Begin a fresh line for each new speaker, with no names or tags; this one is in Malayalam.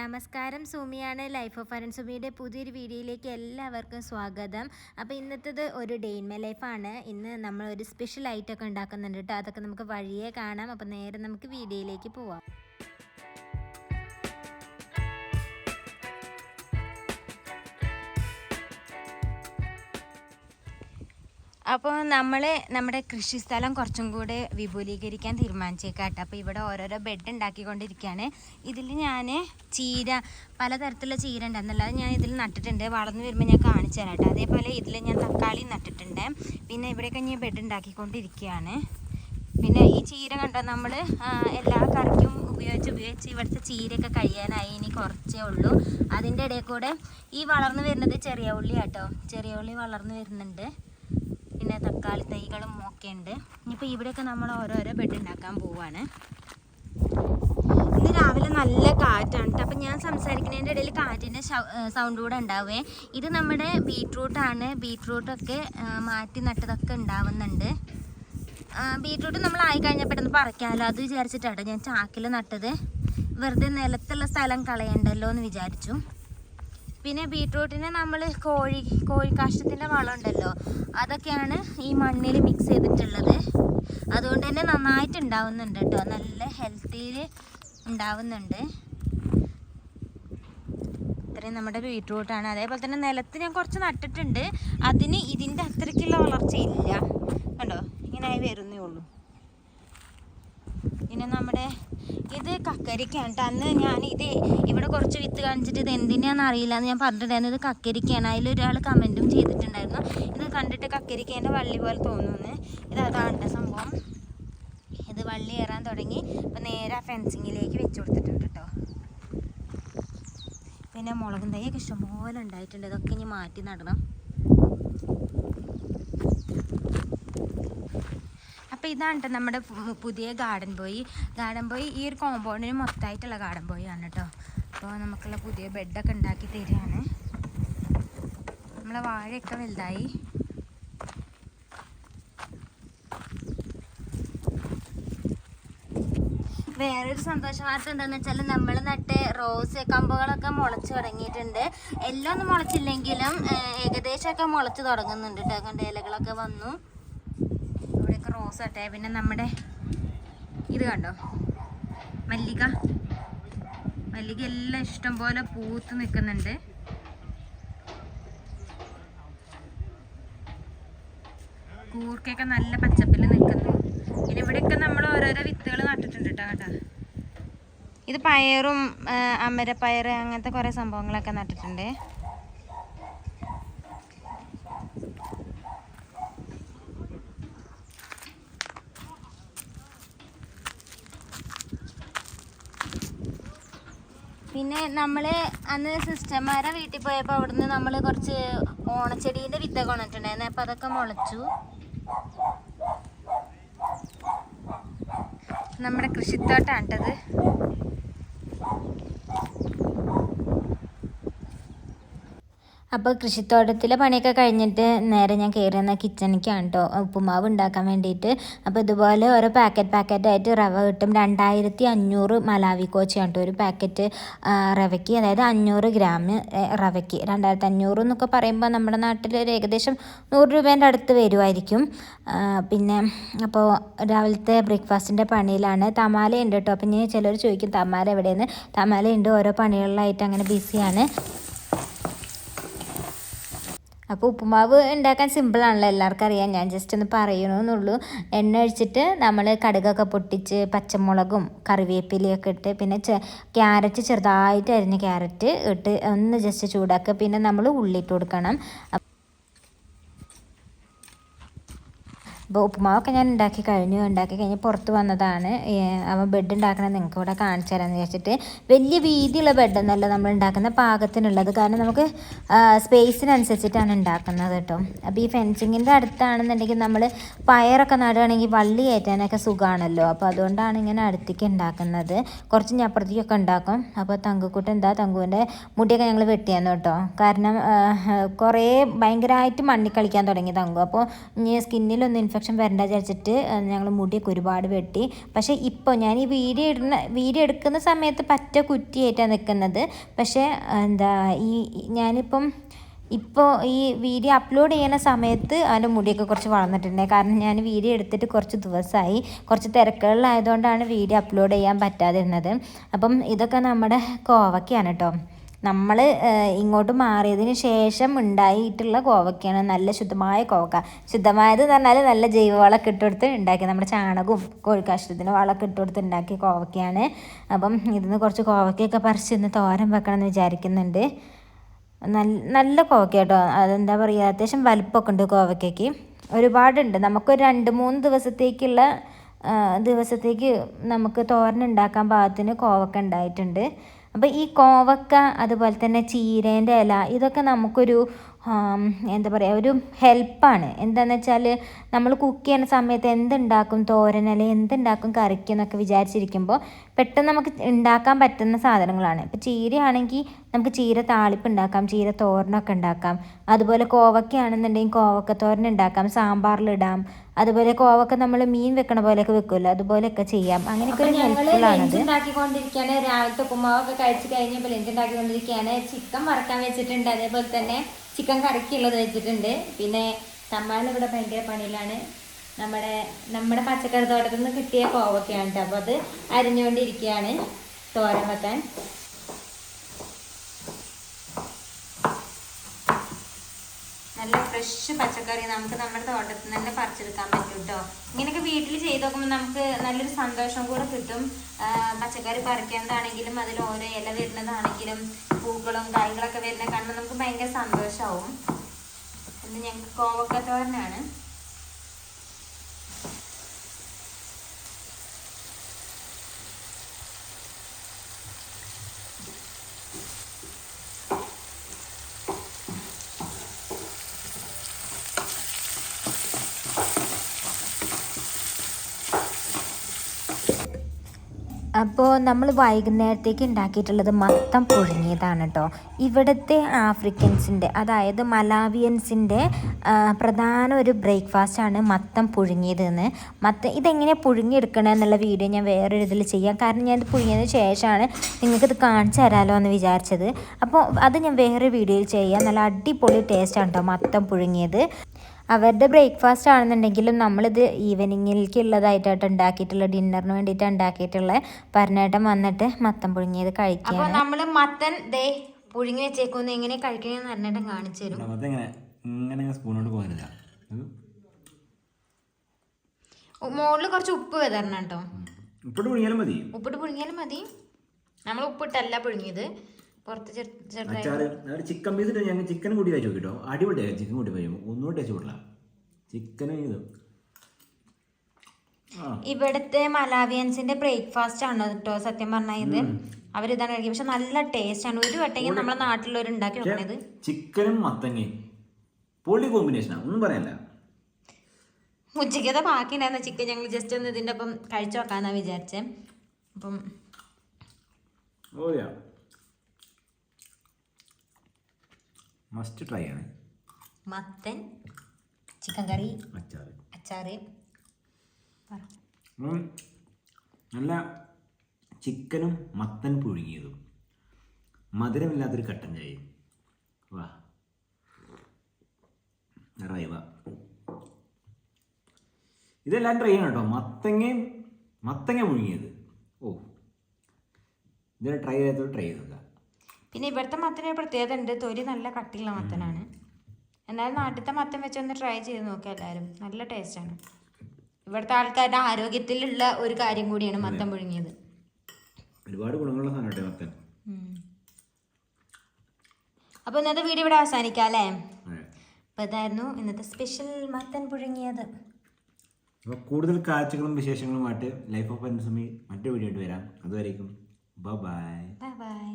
നമസ്കാരം സുമിയാണ്. ലൈഫ് ഓഫ് അരൺ സുമിയുടെ പുതിയൊരു വീഡിയോയിലേക്ക് എല്ലാവർക്കും സ്വാഗതം. അപ്പോൾ ഇന്നത്തേത് ഒരു ഡേ ഇൻ മൈ ലൈഫാണ് ഇന്ന് നമ്മൾ ഒരു സ്പെഷ്യൽ ഐറ്റമൊക്കെ ഉണ്ടാക്കുന്നുണ്ട് കേട്ടോ. അതൊക്കെ നമുക്ക് വഴിയേ കാണാം. അപ്പോൾ നേരെ നമുക്ക് വീഡിയോയിലേക്ക് പോവാം. അപ്പോൾ നമ്മൾ നമ്മുടെ കൃഷിസ്ഥലം കുറച്ചും കൂടെ വിപുലീകരിക്കാൻ തീരുമാനിച്ചേക്കാട്ടോ. അപ്പോൾ ഇവിടെ ഓരോരോ ബെഡ് ഉണ്ടാക്കിക്കൊണ്ടിരിക്കുകയാണ് ഇതിൽ ഞാൻ ചീര പലതരത്തിലുള്ള ചീര ഉണ്ട്. എന്നുള്ളത് ഞാൻ ഇതിൽ നട്ടിട്ടുണ്ട്. വളർന്നു വരുമ്പോൾ ഞാൻ കാണിച്ചു തരാം കേട്ടോ അതേപോലെ ഇതിൽ ഞാൻ തക്കാളി നട്ടിട്ടുണ്ട്. പിന്നെ ഇവിടെയൊക്കെ ഞാൻ ബെഡ് ഉണ്ടാക്കിക്കൊണ്ടിരിക്കുകയാണ്. പിന്നെ ഈ ചീര കണ്ടോ? നമ്മൾ എല്ലാ കറിക്കും ഉപയോഗിച്ച് ഉപയോഗിച്ച് ഇവിടുത്തെ ചീരയൊക്കെ കഴിയാനായി ഇനി കുറച്ചേ ഉള്ളൂ. അതിന്റെ ഇടയിൽ കൂടെ ഈ വളർന്നു വരുന്നത് ചെറിയ ഉള്ളി കേട്ടോ ചെറിയ ഉള്ളി വളർന്നു വരുന്നുണ്ട്. പിന്നെ തക്കാളി തൈകളും ഒക്കെ ഉണ്ട്. ഇനിയിപ്പോൾ ഇവിടെയൊക്കെ നമ്മൾ ഓരോരോ ബെഡ് ഉണ്ടാക്കാൻ പോവാണ്. ഇന്ന് രാവിലെ നല്ല കാറ്റാണ് കേട്ടോ അപ്പം ഞാൻ സംസാരിക്കുന്നതിന്റെ ഇടയിൽ കാറ്റിന്റെ സൗണ്ട് കൂടെ ഉണ്ടാവേ. ഇത് നമ്മുടെ ബീട്രൂട്ടാണ് ബീട്രൂട്ടൊക്കെ മാറ്റി നട്ടതൊക്കെ ഉണ്ടാവുന്നുണ്ട് ബീട്രൂട്ട് നമ്മൾ ആയി കഴിഞ്ഞാൽ പെട്ടെന്ന് പറിക്കാമല്ലോ അത് വിചാരിച്ചിട്ടാണ് ഞാൻ ചാക്കിൽ നട്ടത്. വെറുതെ നിലത്തുള്ള സ്ഥലം കളയണ്ടല്ലോ എന്ന് വിചാരിച്ചു. പിന്നെ ബീട്രൂട്ടിന് നമ്മൾ കോഴി കോഴിക്കാഷ്ടത്തിന്റെ വളം ഉണ്ടല്ലോ അതൊക്കെയാണ് ഈ മണ്ണിൽ മിക്സ് ചെയ്തിട്ടുള്ളത്. അതുകൊണ്ട് തന്നെ നന്നായിട്ട് ഉണ്ടാവുന്നുണ്ട് കേട്ടോ. നല്ല ഹെൽത്തിയിൽ ഉണ്ടാവുന്നുണ്ട്. ഇത്രയും നമ്മുടെ ബീട്രൂട്ടാണ്. അതേപോലെ തന്നെ നിലത്ത് ഞാൻ കുറച്ച് നട്ടിട്ടുണ്ട്. അതിന് ഇതിന്റെ അത്രയ്ക്കുള്ള വളർച്ചയില്ല കണ്ടോ? ഇങ്ങനെ ആയി വരുന്നേ ഉള്ളൂ. പിന്നെ നമ്മുടെ ഇത് കക്കരിക്കാണ് അന്ന് ഞാൻ ഇത് ഇവിടെ കുറച്ച് വിത്ത് കാണിച്ചിട്ട് ഇത് എന്തിനാന്ന് അറിയില്ല എന്ന് ഞാൻ പറഞ്ഞിട്ടുണ്ടായിരുന്നു. ഇത് കക്കരിക്കാണ് അതിലൊരാൾ കമന്റും ചെയ്തിട്ടുണ്ടായിരുന്നു. ഇത് കണ്ടിട്ട് കക്കരിക്കേന്റെ വള്ളി പോലെ തോന്നുന്നു. ഇത് അതാണ് സംഭവം. ഇത് വള്ളി ഏറാൻ തുടങ്ങി. ഇപ്പം നേരെ ആ ഫെൻസിങ്ങിലേക്ക് വെച്ച് കൊടുത്തിട്ടുണ്ട് കേട്ടോ പിന്നെ മുളകും തൈയൊക്കെ ഇഷ്ടംപോലെ ഉണ്ടായിട്ടുണ്ട്. ഇതൊക്കെ ഇനി മാറ്റി നടണം. അപ്പോൾ ഇതാണ് കേട്ടോ നമ്മുടെ പുതിയ ഗാർഡൻ ബോയ്. ഗാർഡൻ ബോയ് ഈ ഒരു കോമ്പൗണ്ടിന് മൊത്തമായിട്ടുള്ള ഗാർഡൻ ബോയ് ആണ് കേട്ടോ അപ്പോൾ നമുക്കുള്ള പുതിയ ബെഡൊക്കെ ഉണ്ടാക്കി തരികയാണ്. നമ്മളെ വാഴയൊക്കെ വലുതായി. വേറൊരു സന്തോഷ വാർത്ത എന്താണെന്ന് വെച്ചാൽ നമ്മൾ നട്ട് റോസ് കമ്പുകളൊക്കെ മുളച്ച് തുടങ്ങിയിട്ടുണ്ട്. എല്ലാം ഒന്നും മുളച്ചില്ലെങ്കിലും ഏകദേശമൊക്കെ മുളച്ച് തുടങ്ങുന്നുണ്ട് കേട്ടോ കണ്ട ഇലകളൊക്കെ വന്നു. റോസ് ആട്ടെ പിന്നെ നമ്മുടെ ഇത് കണ്ടോ? മല്ലിക. മല്ലിക എല്ലാം ഇഷ്ടം പോലെ പൂത്ത് നിൽക്കുന്നുണ്ട് കൂർക്കൊക്കെ നല്ല പച്ചപ്പിൽ നിൽക്കുന്നു പിന്നെ ഇവിടെയൊക്കെ നമ്മൾ ഓരോരോ വിത്തുകൾ നട്ടിട്ടുണ്ട് കേട്ടോ കേട്ടോ. ഇത് പയറും അമരപ്പയർ അങ്ങനത്തെ കുറേ സംഭവങ്ങളൊക്കെ നട്ടിട്ടുണ്ട്. പിന്നെ നമ്മൾ അന്ന് സിസ്റ്റർമാരെ വീട്ടിൽ പോയപ്പോൾ അവിടുന്ന് നമ്മൾ കുറച്ച് ഓണച്ചെടീന്റെ വിത്തൊക്കെ കൊണ്ടിട്ടുണ്ടായിരുന്നു. അപ്പോൾ അതൊക്കെ മുളച്ചു. നമ്മുടെ കൃഷിത്തോട്ടാണ് കേട്ടത്. അപ്പോൾ കൃഷിത്തോട്ടത്തിലെ പണിയൊക്കെ കഴിഞ്ഞിട്ട് നേരെ ഞാൻ കയറി വന്ന കിച്ചണിക്കാണ് കേട്ടോ ഉപ്പുമാവ് ഉണ്ടാക്കാൻ വേണ്ടിയിട്ട് അപ്പോൾ ഇതുപോലെ ഓരോ പാക്കറ്റ് പാക്കറ്റ് ആയിട്ട് റവ കിട്ടും. രണ്ടായിരത്തി അഞ്ഞൂറ് മലാവി കോച്ച കേട്ടോ ഒരു പാക്കറ്റ് റവയ്ക്ക്. അതായത് അഞ്ഞൂറ് ഗ്രാം റവയ്ക്ക്. രണ്ടായിരത്തി അഞ്ഞൂറ് എന്നൊക്കെ പറയുമ്പോൾ നമ്മുടെ നാട്ടിൽ ഒരു ഏകദേശം നൂറ് രൂപേന്റെ അടുത്ത് വരുമായിരിക്കും പിന്നെ അപ്പോൾ രാവിലത്തെ ബ്രേക്ക്ഫാസ്റ്റിന്റെ പണിയിലാണ്. തമാല ഉണ്ട് കേട്ടോ അപ്പം ഇനി ചിലർ ചോദിക്കും തമാല എവിടെയെന്ന്? തമാല ഉണ്ട് ഓരോ പണികളിലായിട്ട് അങ്ങനെ ബിസിയാണ് അപ്പോൾ ഉപ്പുമാവ് ഉണ്ടാക്കാൻ സിമ്പിളാണല്ലോ എല്ലാവർക്കും അറിയാം. ഞാൻ ജസ്റ്റ് ഒന്ന് പറയണമെന്നുള്ളൂ എണ്ണ ഒഴിച്ചിട്ട് നമ്മൾ കടുകൊക്കെ പൊട്ടിച്ച് പച്ചമുളകും കറിവേപ്പിലയൊക്കെ ഇട്ട് പിന്നെ ക്യാരറ്റ് ചെറുതായിട്ട് അരിഞ്ഞ ക്യാരറ്റ് ഇട്ട് ഒന്ന് ജസ്റ്റ് ചൂടാക്കുക. പിന്നെ നമ്മൾ ഉള്ളിയിട്ട് കൊടുക്കണം. അപ്പോൾ ഉപ്പുമാവൊക്കെ ഞാൻ ഉണ്ടാക്കി കഴിഞ്ഞു. ഉണ്ടാക്കി കഴിഞ്ഞ് പുറത്ത് വന്നതാണ്. അവൻ ബെഡ് ഉണ്ടാക്കണത് നിങ്ങൾക്ക് ഇവിടെ കാണിച്ചു തരാമെന്ന് വിചാരിച്ചിട്ട്. വലിയ വീതിയുള്ള ബെഡെന്നല്ല നമ്മൾ ഉണ്ടാക്കുന്ന പാകത്തിനുള്ളത്. കാരണം നമുക്ക് സ്പേസിനനുസരിച്ചിട്ടാണ് ഉണ്ടാക്കുന്നത് കേട്ടോ അപ്പോൾ ഈ ഫെൻസിങ്ങിന്റെ അടുത്താണെന്നുണ്ടെങ്കിൽ നമ്മൾ പയറൊക്കെ നടുകയാണെങ്കിൽ വള്ളി കയറ്റാനൊക്കെ സുഖമാണല്ലോ അപ്പോൾ അതുകൊണ്ടാണ് ഇങ്ങനെ അടുത്തേക്ക് ഉണ്ടാക്കുന്നത് കുറച്ച് ഞപ്പുറത്തേക്കൊക്കെ ഉണ്ടാക്കും അപ്പോൾ തങ്കുക്കുട്ടൻ എന്താ തങ്കുവിന്റെ മുടിയൊക്കെ ഞങ്ങൾ വെട്ടിയാന്ന് കേട്ടോ കാരണം കുറേ ഭയങ്കരമായിട്ട് മണ്ണിൽ കളിക്കാൻ തുടങ്ങി തങ്കു. അപ്പോൾ ഇനി സ്കിന്നിലൊന്നും ഇൻഫെക്ഷൻ ഇൻഫെക്ഷൻ വരണ്ട വിചാരിച്ചിട്ട് ഞങ്ങൾ മുടിയൊക്കെ ഒരുപാട് വെട്ടി. പക്ഷേ ഇപ്പോൾ ഞാൻ ഈ വീഡിയോ ഇടുന്ന വീഡിയോ എടുക്കുന്ന സമയത്ത് പറ്റ കുറ്റിയായിട്ടാണ് നിൽക്കുന്നത് പക്ഷേ എന്താ ഈ ഞാനിപ്പം ഇപ്പോൾ ഈ വീഡിയോ അപ്ലോഡ് ചെയ്യുന്ന സമയത്ത് അവന്റെ മുടിയൊക്കെ കുറച്ച് വളർന്നിട്ടുണ്ട് കാരണം ഞാൻ വീഡിയോ എടുത്തിട്ട് കുറച്ച് ദിവസമായി കുറച്ച് തിരക്കുകളിലായതുകൊണ്ടാണ് വീഡിയോ അപ്ലോഡ് ചെയ്യാൻ പറ്റാതിരുന്നത്. അപ്പം ഇതൊക്കെ നമ്മുടെ കോവക്കയാണ് കേട്ടോ. നമ്മൾ ഇങ്ങോട്ട് മാറിയതിന് ശേഷം ഉണ്ടായിട്ടുള്ള കോവക്കയാണ് നല്ല ശുദ്ധമായ കോവക്ക. ശുദ്ധമായത് എന്ന് പറഞ്ഞാൽ നല്ല ജൈവവളമൊക്കെ ഇട്ടുകൊടുത്ത് ഉണ്ടാക്കി നമ്മുടെ ചാണകവും കോഴിക്കാഷ്ടത്തിന് വളമൊക്കെ ഇട്ടുകൊടുത്ത് ഉണ്ടാക്കിയ കോവക്കയാണ് അപ്പം ഇതിന്ന് കുറച്ച് കോവക്കയൊക്കെ പറിച്ച് ഇന്ന് തോരൻ വെക്കണം എന്ന് വിചാരിക്കുന്നുണ്ട്. നല്ല നല്ല കോവക്ക കേട്ടോ. അതെന്താ പറയുക അത്യാവശ്യം വലിപ്പമൊക്കെ ഉണ്ട് കോവക്കയ്ക്ക് ഒരുപാടുണ്ട്. നമുക്കൊരു രണ്ട് മൂന്ന് ദിവസത്തേക്കുള്ള ദിവസത്തേക്ക് നമുക്ക് തോരൻ ഉണ്ടാക്കാൻ പാകത്തിന് കോവക്ക ഉണ്ടായിട്ടുണ്ട്. അപ്പോൾ ഈ കോവക്ക അതുപോലെ തന്നെ ചീരേന്റെ ഇല ഇതൊക്കെ നമുക്കൊരു എന്താ പറയുക ഒരു ഹെൽപ്പാണ്. എന്താണെന്ന് വെച്ചാൽ നമ്മൾ കുക്ക് ചെയ്യുന്ന സമയത്ത് എന്തുണ്ടാക്കും തോരൻ അല്ലെങ്കിൽ എന്തുണ്ടാക്കും കറിക്ക് എന്നൊക്കെ വിചാരിച്ചിരിക്കുമ്പോൾ പെട്ടെന്ന് നമുക്ക് ഉണ്ടാക്കാൻ പറ്റുന്ന സാധനങ്ങളാണ്. ഇപ്പോൾ ചീരയാണെങ്കിൽ നമുക്ക് ചീര താളിപ്പ് ഉണ്ടാക്കാം ചീര തോരനൊക്കെ ഉണ്ടാക്കാം. അതുപോലെ കോവക്കയാണെന്നുണ്ടെങ്കിൽ കോവക്ക തോരൻ ഉണ്ടാക്കാം സാമ്പാറിലിടാം അതുപോലെ കോവക്ക നമ്മൾ മീൻ വെക്കണ പോലെയൊക്കെ വെക്കുമല്ലോ അതുപോലെയൊക്കെ ചെയ്യാം. അങ്ങനെയൊക്കെ ഒരു ഹെൽപ്ഫുൾ ആണ് ഉണ്ടാക്കിക്കൊണ്ടിരിക്കുകയാണ് രാവിലത്തെ ഉപ്പുമാവൊക്കെ കഴിച്ച് കഴിഞ്ഞപ്പോൾ ലഞ്ച് ഉണ്ടാക്കിക്കൊണ്ടിരിക്കുകയാണ് ചിക്കൻ വറക്കാൻ വെച്ചിട്ടുണ്ട്. അതേപോലെ തന്നെ ചിക്കൻ കറിക്കുള്ളത് വെച്ചിട്ടുണ്ട്. പിന്നെ തമ്മാൻ ഇവിടെ ഭയങ്കര പണിയിലാണ്. നമ്മുടെ നമ്മുടെ പച്ചക്കറി തോട്ടത്തിൽ നിന്ന് കിട്ടിയ കോവക്കയാണ് കേട്ടോ അപ്പോൾ അത് അരിഞ്ഞുകൊണ്ടിരിക്കുകയാണ് തോരൻ വെക്കാൻ. നല്ല ഫ്രഷ് പച്ചക്കറി നമുക്ക് നമ്മുടെ തോട്ടത്തിൽ നിന്ന് തന്നെ പറിച്ചെടുക്കാൻ പറ്റും കേട്ടോ ഇങ്ങനെയൊക്കെ വീട്ടിൽ ചെയ്ത് നോക്കുമ്പോൾ നമുക്ക് നല്ലൊരു സന്തോഷം കൂടെ കിട്ടും. പച്ചക്കറി പറിക്കേണ്ടതാണെങ്കിലും അതിൽ ഓരോ ഇല വരുന്നതാണെങ്കിലും പൂക്കളും കായ്കളൊക്കെ വരുന്ന കാണുമ്പോൾ നമുക്ക് ഭയങ്കര സന്തോഷമാവും ഇത് ഞങ്ങൾക്ക് കോവക്ക അപ്പോൾ നമ്മൾ വൈകുന്നേരത്തേക്ക് ഉണ്ടാക്കിയിട്ടുള്ളത് മൊത്തം പുഴുങ്ങിയതാണ് കേട്ടോ ഇവിടുത്തെ ആഫ്രിക്കൻസിന്റെ അതായത് മലാവിയൻസിന്റെ പ്രധാന ഒരു ബ്രേക്ക്ഫാസ്റ്റാണ് മത്തം പുഴുങ്ങിയതെന്ന്. മത്തം ഇതെങ്ങനെ പുഴുങ്ങിയെടുക്കണമെന്നുള്ള വീഡിയോ ഞാൻ വേറൊരു ഇതിൽ ചെയ്യാം. കാരണം ഞാനിത് പുഴുങ്ങിയതിന് ശേഷമാണ് നിങ്ങൾക്കിത് കാണിച്ചു തരാമല്ലോ എന്ന് വിചാരിച്ചത്. അപ്പോൾ അത് ഞാൻ വേറൊരു വീഡിയോയിൽ ചെയ്യാം. നല്ല അടിപൊളി ടേസ്റ്റാണ് കേട്ടോ മത്തം പുഴുങ്ങിയത്. അവരുടെ ബ്രേക്ക്ഫാസ്റ്റ് ആണെന്നുണ്ടെങ്കിലും നമ്മളിത് ഈവനിങ്ങിലേക്ക് ഉള്ളതായിട്ടാണ് ഉണ്ടാക്കിയിട്ടുള്ള ഡിന്നറിന് വേണ്ടിയിട്ട് ഉണ്ടാക്കിയിട്ടുള്ള. പറഞ്ഞേട്ടൻ വന്നിട്ട് മത്തം പുഴുങ്ങിയത് കഴിക്കുക അപ്പോൾ നമ്മൾ മത്തൻ ദേ പുഴുങ്ങി വെച്ചേക്കൊന്ന്. എങ്ങനെ കഴിക്കണമെന്ന് പറഞ്ഞേട്ടൻ കാണിച്ചു തരും.
ഇങ്ങനെ സ്പൂണോട്
മുകളിൽ കുറച്ച് ഉപ്പ് വിതരണം കേട്ടോ.
പുഴുങ്ങിയാലും മതി.
ഉപ്പിട്ട് പുഴുങ്ങിയാലും മതി. നമ്മൾ ഉപ്പിട്ടല്ല പുഴുങ്ങിയത്. പുറത്ത് ചെറു
അച്ചാറ് ഒരു ചിക്കൻ പീസ് ഞങ്ങൾ ചിക്കൻ കൂടി കഴിച്ചു നോക്കിട്ടോ അടിപൊളിയായി ചിക്കൻ കൂടി കഴിയും ഒന്നുകൂടി ടേസ്റ്റ് കൊടുക്കാം ചിക്കനും ഇത്.
ഇവിടുത്തെ മലാവിയൻസിന്റെ ബ്രേക്ക്ഫാസ്റ്റ് ആണ് കേട്ടോ സത്യം പറഞ്ഞാൽ ഇത്? അവരിതാണ് കഴിക്കുക പക്ഷെ നല്ല ടേസ്റ്റ് ആണ്. ഒരു വട്ടെങ്കിൽ നമ്മളെ നാട്ടിലുള്ളവർ ഉണ്ടാക്കി വെക്കണത്
ചിക്കനും മത്തങ്ങയും പൊളി കോമ്പിനേഷനാണ് ഒന്നും പറയല്ല
ഉച്ചയ്ക്കത്തെ ബാക്കി ഉണ്ടായിരുന്ന ചിക്കൻ ഞങ്ങൾ ജസ്റ്റ് ഒന്ന് ഇതിന്റെ ഒപ്പം കഴിച്ചു നോക്കാന്നാ വിചാരിച്ചേ. അപ്പം
ഓയാ മസ്റ്റ് ട്രൈ ആണ്.
മത്തൻ ചിക്കൻ കറി അച്ചാർ
അച്ചാർ. നല്ല ചിക്കനും മത്തൻ പുഴുങ്ങിയതും. മധുരമില്ലാത്തൊരു കട്ടൻ ചായയും. വാ. റൈവ ഇതെല്ലാം ട്രൈ ചെയ്യണം കേട്ടോ. മത്തങ്ങയും മത്തങ്ങ പുഴുങ്ങിയത്. ഓ. ഇതെല്ലാം ട്രൈ ചെയ്തോ ട്രൈ ചെയ്തത്.
പിന്നെ ഇവിടുത്തെ മത്തന് പ്രത്യേകത ഉണ്ട്. തൊലി നല്ല കട്ടിയുള്ള മത്തനാണ്. എന്നാലും നാട്ടിലത്തെ മത്തൻ വെച്ചൊന്ന് ട്രൈ ചെയ്ത് നോക്കുക എല്ലാവരും. നല്ല ടേസ്റ്റാണ് ഇവിടുത്തെ ആൾക്കാരുടെ ആരോഗ്യത്തിലുള്ള ഒരു കാര്യം കൂടിയാണ് മത്തൻ പുഴുങ്ങിയത്.
ഒരുപാട് ഗുണങ്ങളുള്ള സാധനം മത്തൻ.
അപ്പോൾ ഇന്നത്തെ വീഡിയോ ഇവിടെ അവസാനിക്കാം അല്ലേ?
അതെ.
അപ്പോൾ ഇതായിരുന്നു ഇന്നത്തെ സ്പെഷ്യൽ മത്തൻ പുഴുങ്ങിയത്.
അപ്പോൾ കൂടുതൽ കാഴ്ചകളും വിശേഷങ്ങളുമായിട്ട് ലൈഫ് ഓഫ് അൻസമി മറ്റൊരു വീഡിയോ ആയിട്ട് വരാം. അതുവരേക്കും ബൈ
ബൈ ബൈ